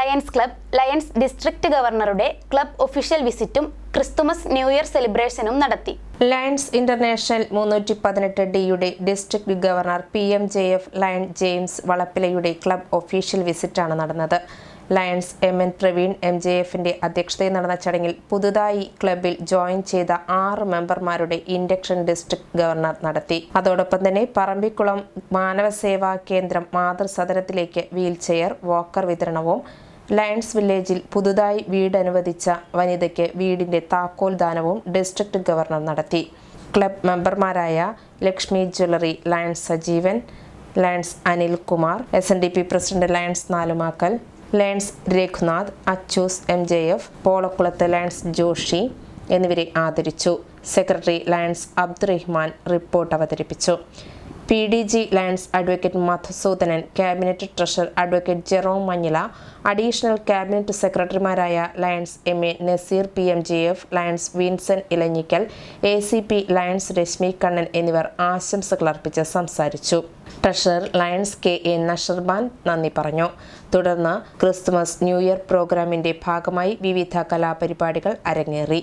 Lions club Lions district ഗവർണറുടെ club official വിസിറ്റും Christmas new year സെലിബ്രേഷനും നടത്തി. ലയൺസ് ഇന്റർനാഷണൽ മുന്നൂറ്റി പതിനെട്ട് ഡിയുടെ district governor P M J F Lion James വളപ്പിലയുടെ club official വിസിറ്റാണ് നടന്നത്. Lions M N Praveen M J എഫിന്റെ അധ്യക്ഷതയിൽ നടന്ന ചടങ്ങിൽ പുതുതായി ക്ലബിൽ ജോയിൻ ചെയ്ത ആറ് മെമ്പർമാരുടെ ഇൻഡക്ഷൻ ഡിസ്ട്രിക്ട് ഗവർണർ നടത്തി. അതോടൊപ്പം തന്നെ പറമ്പിക്കുളം മാനവസേവാ കേന്ദ്രം മാതൃസദനത്തിലേക്ക് വീൽ ചെയർ വാക്കർ വിതരണവും ലയൺസ് വില്ലേജിൽ പുതുതായി വീട് അനുവദിച്ച വനിതയ്ക്ക് വീടിന്റെ താക്കോൽ ദാനവും ഡിസ്ട്രിക്ട് ഗവർണർ നടത്തി. ക്ലബ് മെമ്പർമാരായ Lakshmi jewellery Lions Sajeevan Lions Anilkumar S N D P president Lions Nalumakkal Lions Raghunath Achoos M J F Polakulath Lions Joshi എന്നിവരെ ആദരിച്ചു. സെക്രട്ടറി ലയൺസ് അബ്ദുറഹ്മാൻ റിപ്പോർട്ട് അവതരിപ്പിച്ചു. P D G Lions advocate Madhusoodanan cabinet treasurer advocate Jerome Manjila additional cabinet സെക്രട്ടറിമാരായ Lions M A Nazeer P M J F Lions Vinson Elanjikkal A C P Lions Reshmi Kannan എന്നിവർ ആശംസകൾ അർപ്പിച്ച് സംസാരിച്ചു. Treasurer Lions K A Nasharban നന്ദി പറഞ്ഞു. തുടർന്ന് Christmas new year പ്രോഗ്രാമിന്റെ ഭാഗമായി വിവിധ കലാപരിപാടികൾ അരങ്ങേറി.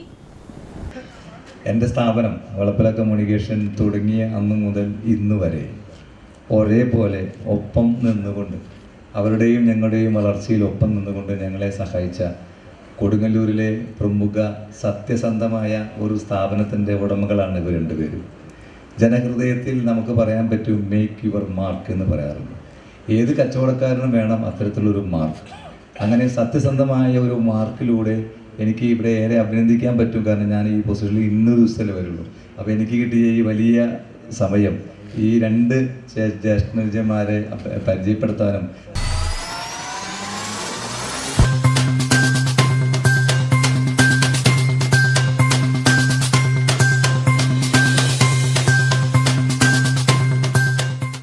എന്റെ സ്ഥാപനം വളപ്പല കമ്മ്യൂണിക്കേഷൻ തുടങ്ങിയ അന്ന് മുതൽ ഇന്ന് വരെ ഒരേപോലെ ഒപ്പം നിന്നുകൊണ്ട് അവരുടെയും ഞങ്ങളുടെയും വളർച്ചയിൽ ഒപ്പം നിന്നുകൊണ്ട് ഞങ്ങളെ സഹായിച്ച കൊടുങ്ങല്ലൂരിലെ പ്രമുഖ സത്യസന്ധമായ ഒരു സ്ഥാപനത്തിന്റെ ഉടമകളാണ് ഇവർ രണ്ടുപേരും ജനഹൃദയത്തിൽ നമുക്ക് പറയാൻ പറ്റും മേക്ക് യുവർ മാർക്ക് എന്ന് പറയാറുണ്ട്. ഏത് കച്ചവടക്കാരനും വേണം അത്തരത്തിലൊരു മാർക്ക് അങ്ങനെ സത്യസന്ധമായ ഒരു മാർക്കിലൂടെ എനിക്ക് ഇവിടെ ഏറെ അഭിനന്ദിക്കാൻ പറ്റും. കാരണം ഞാൻ ഈ പൊസിഷനിൽ ഇന്ന ദിവസത്തിലേ വരുള്ളൂ. അപ്പോൾ എനിക്ക് കിട്ടിയ ഈ വലിയ സമയം ഈ രണ്ട് ജ്യേഷ്ഠനുജന്മാരെ പരിചയപ്പെടുത്താനും